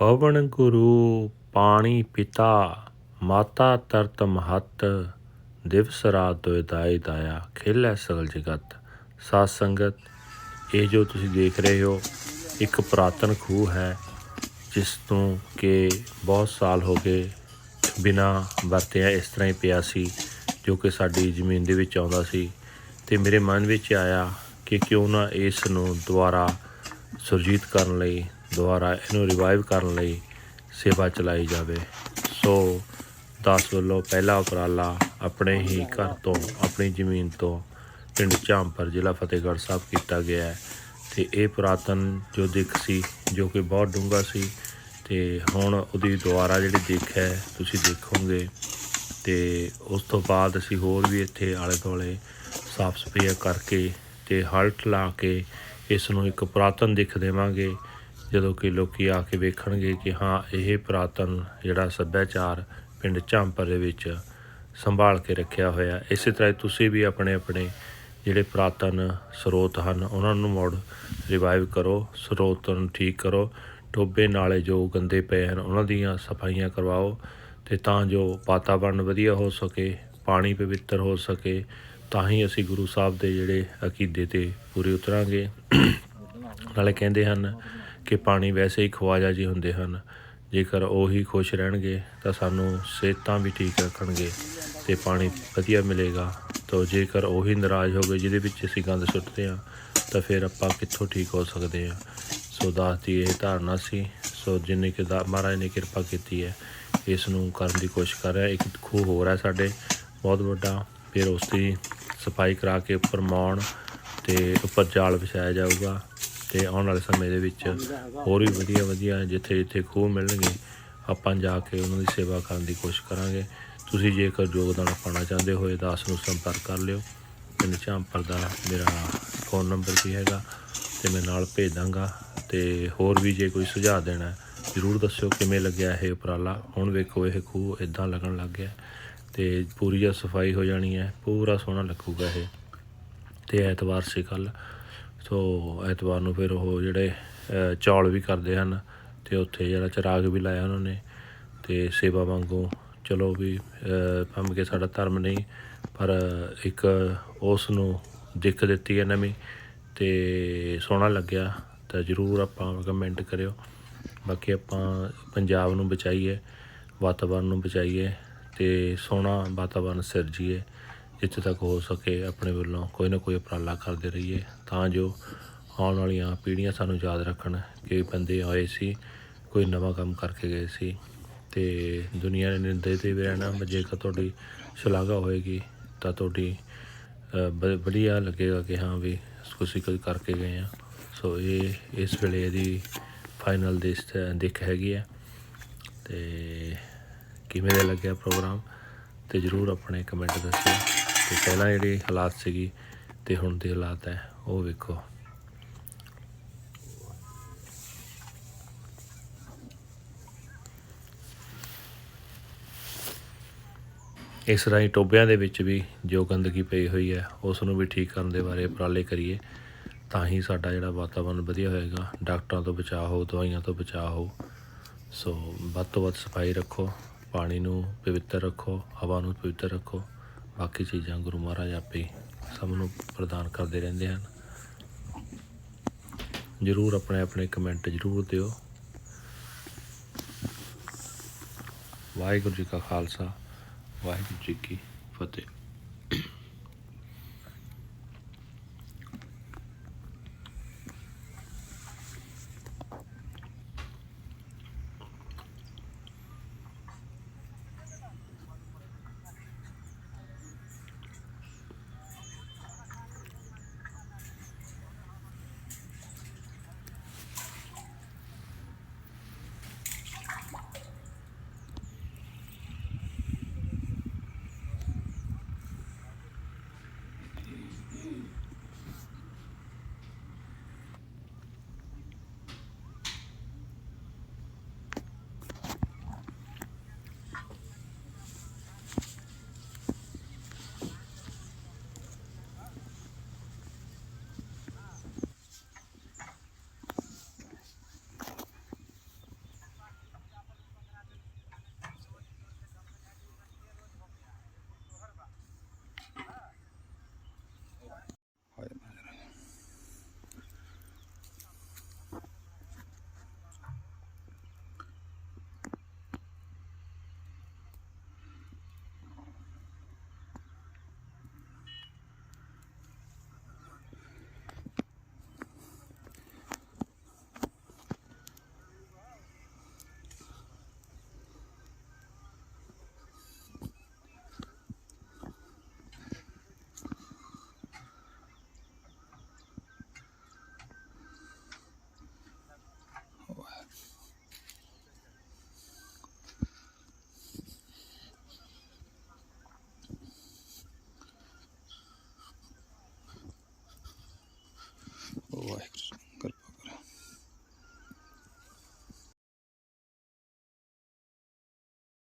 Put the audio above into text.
ਪਵਨ ਗੁਰੂ ਪਾਣੀ ਪਿਤਾ, ਮਾਤਾ ਤਰਤ ਮਹਤ, ਦਿਵਸ ਰਾਤ ਦੁਇ ਦਾਈ ਦਾਇਆ, ਖੇਲੇ ਸਗਲ ਜਗਤ, ਸਾਧ ਸੰਗਤ। ਇਹ ਜੋ ਤੁਸੀਂ ਦੇਖ ਰਹੇ ਹੋ, ਇੱਕ ਪੁਰਾਤਨ ਖੂਹ ਹੈ, ਜਿਸ ਤੋਂ ਕਿ ਬਹੁਤ ਸਾਲ ਹੋ ਗਏ ਬਿਨਾ ਵਰਤਿਆ ਇਸ ਤਰ੍ਹਾਂ ਹੀ ਪਿਆ ਸੀ, ਜੋ ਕਿ ਸਾਡੀ ਜ਼ਮੀਨ ਦੇ ਵਿੱਚ ਆਉਂਦਾ ਸੀ। ਤੇ ਮੇਰੇ ਮਨ ਵਿੱਚ ਆਇਆ ਕਿ ਕਿਉਂ ਨਾ ਇਸ ਨੂੰ ਦੁਬਾਰਾ ਸੁਰਜੀਤ ਕਰਨ ਲਈ ਦੁਆਰਾ ਇਹਨੂੰ ਰਿਵਾਈਵ ਕਰਨ ਲਈ ਸੇਵਾ ਚਲਾਈ ਜਾਵੇ। ਸੋ ਦਾਸ ਵੱਲੋਂ ਪਹਿਲਾ ਉਪਰਾਲਾ ਆਪਣੇ ਹੀ ਘਰ ਤੋਂ, ਆਪਣੀ ਜ਼ਮੀਨ ਤੋਂ ਪਿੰਡ ਝਾਂਪਰ, ਜ਼ਿਲ੍ਹਾ ਫਤਿਹਗੜ੍ਹ ਸਾਹਿਬ ਕੀਤਾ ਗਿਆ ਹੈ। ਤੇ ਇਹ ਪੁਰਾਤਨ ਜੋ ਦਿੱਖ ਸੀ, ਜੋ ਕਿ ਬਹੁਤ ਡੂੰਘਾ ਸੀ, ਤੇ ਹੁਣ ਉਹਦੀ ਦੁਆਰਾ ਜਿਹੜੀ ਦਿੱਖ ਹੈ, ਤੁਸੀਂ ਦੇਖੋਗੇ। ਤੇ ਉਸ ਤੋਂ ਬਾਅਦ ਅਸੀਂ ਹੋਰ ਵੀ ਇੱਥੇ ਆਲੇ ਦੁਆਲੇ ਸਾਫ਼ ਸਫ਼ਾਈ ਕਰਕੇ ਤੇ ਹਲਟ ਲਾ ਕੇ ਇਸ ਨੂੰ ਇੱਕ ਪੁਰਾਤਨ ਦਿੱਖ ਦੇਵਾਂਗੇ। ਜਦੋਂ ਕਿ ਲੋਕੀ ਆ ਕੇ ਵੇਖਣਗੇ ਕਿ ਹਾਂ, ਇਹ ਪੁਰਾਤਨ ਜਿਹੜਾ ਸੱਭਿਆਚਾਰ ਪਿੰਡ ਝਾਂਪਰ ਦੇ ਵਿੱਚ ਸੰਭਾਲ ਕੇ ਰੱਖਿਆ ਹੋਇਆ। ਇਸੇ ਤਰ੍ਹਾਂ ਹੀ ਤੁਸੀਂ ਵੀ ਆਪਣੇ ਆਪਣੇ ਜਿਹੜੇ ਪੁਰਾਤਨ ਸਰੋਤ ਹਨ, ਉਹਨਾਂ ਨੂੰ ਮੁੜ ਰਿਵਾਈਵ ਕਰੋ, ਸਰੋਤ ਨੂੰ ਠੀਕ ਕਰੋ ਟੋਬੇ ਨਾਲੇ ਜੋ ਗੰਦੇ ਪਏ ਹਨ, ਉਹਨਾਂ ਦੀਆਂ ਸਫਾਈਆਂ ਕਰਵਾਓ ਤੇ ਤਾਂ ਜੋ ਵਾਤਾਵਰਣ ਵਧੀਆ ਹੋ ਸਕੇ, ਪਾਣੀ ਪਵਿੱਤਰ ਹੋ ਸਕੇ, ਤਾਂ ਹੀ ਅਸੀਂ ਗੁਰੂ ਸਾਹਿਬ ਦੇ ਜਿਹੜੇ ਅਕੀਦੇ ਤੇ ਪੂਰੇ ਉਤਰਾਂਗੇ। ਨਾਲੇ ਕਹਿੰਦੇ ਹਨ ਕਿ ਪਾਣੀ ਵੈਸੇ ਹੀ ਖਵਾਜਾ ਜੀ ਹੁੰਦੇ ਹਨ। ਜੇਕਰ ਉਹ ਹੀ ਖੁਸ਼ ਰਹਿਣਗੇ, ਤਾਂ ਸਾਨੂੰ ਸਿਹਤਾਂ ਵੀ ਠੀਕ ਰੱਖਣਗੇ ਤੇ ਪਾਣੀ ਵਧੀਆ ਮਿਲੇਗਾ। ਤਾਂ ਜੇਕਰ ਉਹ ਹੀ ਨਾਰਾਜ਼ ਹੋ ਗਏ, ਜਿਹਦੇ ਵਿੱਚ ਅਸੀਂ ਗੰਦ ਸੁੱਟਦੇ ਹਾਂ, ਤਾਂ ਫਿਰ ਆਪਾਂ ਕਿੱਥੋਂ ਠੀਕ ਹੋ ਸਕਦੇ ਹਾਂ? ਸੋ ਦਾਸ ਦੀ ਇਹ ਧਾਰਨਾ ਸੀ। ਸੋ ਜਿੰਨੇ ਕਿ ਦਾ ਮਹਾਰਾਜ ਨੇ ਕਿਰਪਾ ਕੀਤੀ ਹੈ, ਇਸ ਨੂੰ ਕਰਨ ਦੀ ਕੋਸ਼ਿਸ਼ ਕਰ ਰਿਹਾ। ਇੱਕ ਖੂਹ ਹੋਰ ਹੈ ਸਾਡੇ, ਬਹੁਤ ਵੱਡਾ। ਫਿਰ ਉਸ ਦੀ ਸਫ਼ਾਈ ਕਰਾ ਕੇ ਉੱਪਰ ਮਾਉਣ ਤੇ ਉੱਪਰ ਜਾਲ ਵਿਛਾਇਆ ਜਾਊਗਾ। ਤੇ ਆਉਣ ਵਾਲੇ ਸਮੇਂ ਦੇ ਵਿੱਚ ਹੋਰ ਵੀ ਵਧੀਆ ਵਧੀਆ ਜਿੱਥੇ ਜਿੱਥੇ ਖੂਹ ਮਿਲਣਗੇ, ਆਪਾਂ ਜਾ ਕੇ ਉਹਨਾਂ ਦੀ ਸੇਵਾ ਕਰਨ ਦੀ ਕੋਸ਼ਿਸ਼ ਕਰਾਂਗੇ। ਤੁਸੀਂ ਜੇਕਰ ਯੋਗਦਾਨ ਪਾਉਣਾ ਚਾਹੁੰਦੇ ਹੋਏ ਤਾਂ ਦਾਸ ਨੂੰ ਸੰਪਰਕ ਕਰ ਲਿਓ। ਪਿੰਡ ਝਾਂਪਰ ਦਾ ਮੇਰਾ ਫੋਨ ਨੰਬਰ ਵੀ ਹੈਗਾ ਤੇ ਮੈਂ ਨਾਲ ਭੇਜ ਦਾਂਗਾ। ਤੇ ਹੋਰ ਵੀ ਜੇ ਕੋਈ ਸੁਝਾਅ ਦੇਣਾ ਜ਼ਰੂਰ ਦੱਸਿਓ ਕਿਵੇਂ ਲੱਗਿਆ ਇਹ ਉਪਰਾਲਾ। ਹੁਣ ਵੇਖੋ ਇਹ ਖੂਹ ਇਦਾਂ ਲੱਗਣ ਲੱਗ ਗਿਆ ਤੇ ਪੂਰੀ ਜਿਹਾ ਸਫ਼ਾਈ ਹੋ ਜਾਣੀ ਹੈ, ਪੂਰਾ ਸੋਹਣਾ ਲੱਗੂਗਾ ਇਹ। ਤੇ ਐਤਵਾਰ ਸੀ ਕੱਲ ਸੋ ਐਤਵਾਰ ਨੂੰ ਫਿਰ ਉਹ ਜਿਹੜੇ ਚੌਲ ਵੀ ਕਰਦੇ ਹਨ ਤੇ ਉੱਥੇ ਜਿਹੜਾ ਚਿਰਾਗ ਵੀ ਲਾਇਆ ਉਹਨਾਂ ਨੇ ਤੇ ਸੇਵਾ ਵਾਂਗੂ ਚਲੋ ਵੀ ਅ, ਭਾਵੇਂ ਸਾਡਾ ਧਰਮ ਨਹੀਂ ਪਰ ਇੱਕ ਉਸ ਨੂੰ ਦਿੱਖ ਦਿੱਤੀ ਹੈ ਨਵੀਂ ਤੇ ਸੋਹਣਾ ਲੱਗਿਆ ਤਾਂ ਜਰੂਰ ਆਪਾਂ ਕਮੈਂਟ ਕਰਿਓ। ਬਾਕੀ ਆਪਾਂ ਪੰਜਾਬ ਨੂੰ ਬਚਾਈਏ ਵਾਤਾਵਰਨ ਨੂੰ ਬਚਾਈਏ ਤੇ ਸੋਹਣਾ ਵਾਤਾਵਰਨ ਸਿਰਜੀਏ। ਜਿੱਥੇ ਤੱਕ ਹੋ ਸਕੇ ਆਪਣੇ ਵੱਲੋਂ ਕੋਈ ਨਾ ਕੋਈ ਉਪਰਾਲਾ ਕਰਦੇ ਰਹੀਏ। ਤਾਂ ਜੋ ਆਉਣ ਵਾਲੀਆਂ ਪੀੜ੍ਹੀਆਂ ਸਾਨੂੰ ਯਾਦ ਰੱਖਣ ਕਿ ਬੰਦੇ ਆਏ ਸੀ ਕੋਈ ਨਵਾਂ ਕੰਮ ਕਰਕੇ ਗਏ ਸੀ। ਤੇ ਦੁਨੀਆ ਨੇ ਨਿੰਦੇ ਤੇ ਵੀ ਰਹਿਣਾ। ਜੇਕਰ ਤੁਹਾਡੀ ਸ਼ਲਾਘਾ ਹੋਏਗੀ ਤਾਂ ਤੁਹਾਡੀ ਅ, ਵਧੀਆ ਲੱਗੇਗਾ ਕਿ ਹਾਂ ਵੀ ਤੁਸੀਂ ਕੁਝ ਕਰਕੇ ਗਏ ਆ ਸੋ ਇਹ ਇਸ ਵੇਲੇ ਇਹਦੀ ਫਾਈਨਲ ਦਿਸ ਦਿੱਖ ਹੈਗੀ ਹੈ। ਤੇ ਕਿਵੇਂ ਦਾ ਲੱਗਿਆ ਪ੍ਰੋਗਰਾਮ? ਤੇ ਜਰੂਰ ਆਪਣੇ ਕਮੈਂਟ ਦੱਸਿਓ। ਤੇ ਪਹਿਲਾਂ ਜਿਹੜੀ ਹਾਲਾਤ ਸੀਗੀ ਤੇ ਹੁਣ ਦੇ ਹਾਲਾਤ ਹੈ, ਉਹ ਵੇਖੋ। ਇਸ ਰਾਹੀਂ ਟੋਬਿਆਂ ਦੇ ਵਿੱਚ ਵੀ ਜੋ ਗੰਦਗੀ ਪਈ ਹੋਈ ਹੈ, ਉਸ ਨੂੰ ਵੀ ਠੀਕ ਕਰਨ ਦੇ ਬਾਰੇ ਉਪਰਾਲੇ ਕਰੀਏ, ਤਾਂ ਹੀ ਸਾਡਾ ਜਿਹੜਾ ਵਾਤਾਵਰਨ ਵਧੀਆ ਹੋਏਗਾ। ਡਾਕਟਰਾਂ ਤੋਂ ਬਚਾਅ ਹੋ ਦਵਾਈਆਂ ਤੋਂ ਬਚਾਅ ਹੋ ਸੋ ਵੱਧ ਤੋਂ ਵੱਧ ਸਫ਼ਾਈ ਰੱਖੋ, ਪਾਣੀ ਨੂੰ ਪਵਿੱਤਰ ਰੱਖੋ, ਹਵਾ ਨੂੰ ਪਵਿੱਤਰ ਰੱਖੋ। ਬਾਕੀ ਚੀਜ਼ਾਂ ਗੁਰੂ ਮਹਾਰਾਜ ਆਪੇ ਸਭ ਨੂੰ ਪ੍ਰਦਾਨ ਕਰਦੇ ਰਹਿੰਦੇ ਹਨ। ਜਰੂਰ ਆਪਣੇ ਆਪਣੇ ਕਮੈਂਟ ਜਰੂਰ ਦਿਓ। ਵਾਹਿਗੁਰੂ ਜੀ ਕਾ ਖਾਲਸਾ, ਵਾਹਿਗੁਰੂ ਜੀ ਕੀ ਫਤਿਹ।